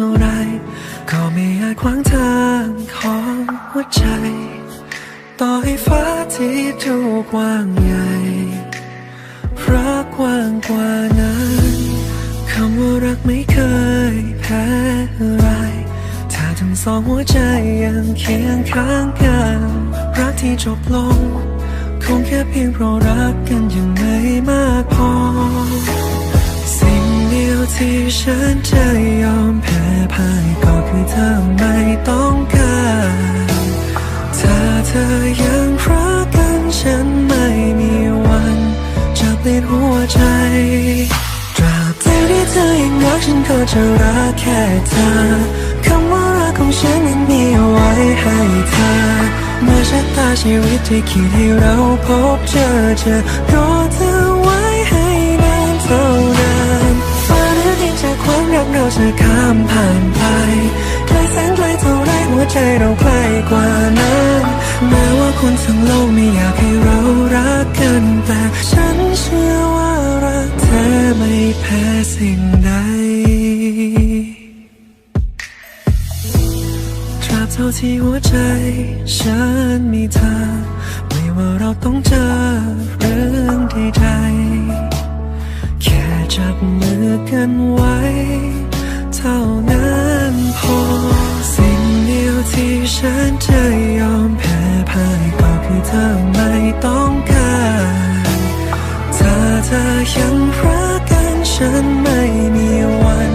ท่าไรก็ไม่อาจขวางทางของหัวใจ ต่อให้ฟ้าที่ถูกว้างใหญ่พระกกว้างกว่านั้นคำว่ารักไม่เคยแพ้อะไรถ้าทั้งสองหัวใจยังเคียงข้างกัน รักที่จบลง คงแค่เพียงเพราะรักกันยังไม่มากพอ สิ่งเดียวที่ฉันใจ อยังรักกันฉันไม่มีวันจะเปลี่ยนหัวใจตราบใดที่เธอยังรักฉันก็จะรักแค่เธอคำว่ารักของฉันนั้นมีเอาไว้ให้เธอเมื่อชะตาชีวิตที่คิดให้เราพบเจอจะรอเธอไว้ให้นานเท่านานฟ้าหรือดินจากความรักเราจะข้ามผ่านไปไกลแสนไกลเท่าไรหัวใจเราใกล้กว่านั้น คนทั้งโลกไม่อยากให้เรารักกันแต่ฉันเชื่อว่ารักเธอไม่แพ้สิ่งใดตราบเท่าที่หัวใจฉันมีเธอ ไม่ว่าเราต้องเจอเรื่องใดๆแค่จับมือกันไว้ เธอยังรักกันฉันไม่มีวัน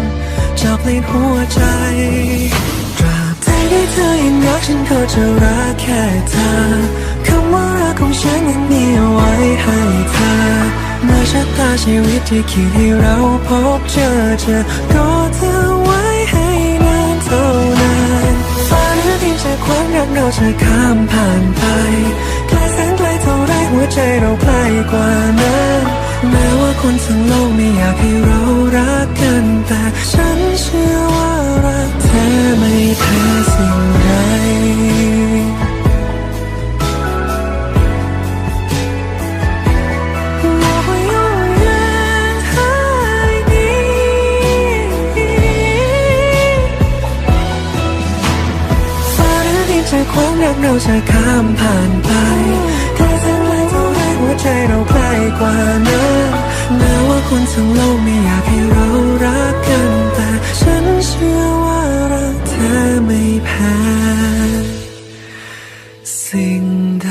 จะเปลี่ยนหัวใจตราบใดที่เธอยังรักฉันก็จะรักแค่เธอคำว่ารักของฉันยังมีไว้ให้เธอเมื่อชะตาชีวิตที่คิดให้เราพบเจอจะรอเธอไว้ให้นานเท่านานฟ้าหรือดินจากความรักเราจะข้ามผ่านไปไกลแสนไกลเท่าไรหัวใจเราใกล้กว่านั้น แม้ว่าคนทั้งโลกไม่อยากให้เรารักกัน แต่ฉันเชื่อว่ารักแท้ไม่แพ้สิ่งใดความรักเราจะข้ามผ่านไป ทั้งโลกไม่อยากให้เรารักกัน แต่ฉันเชื่อว่ารักเธอไม่แพ้สิ่งใด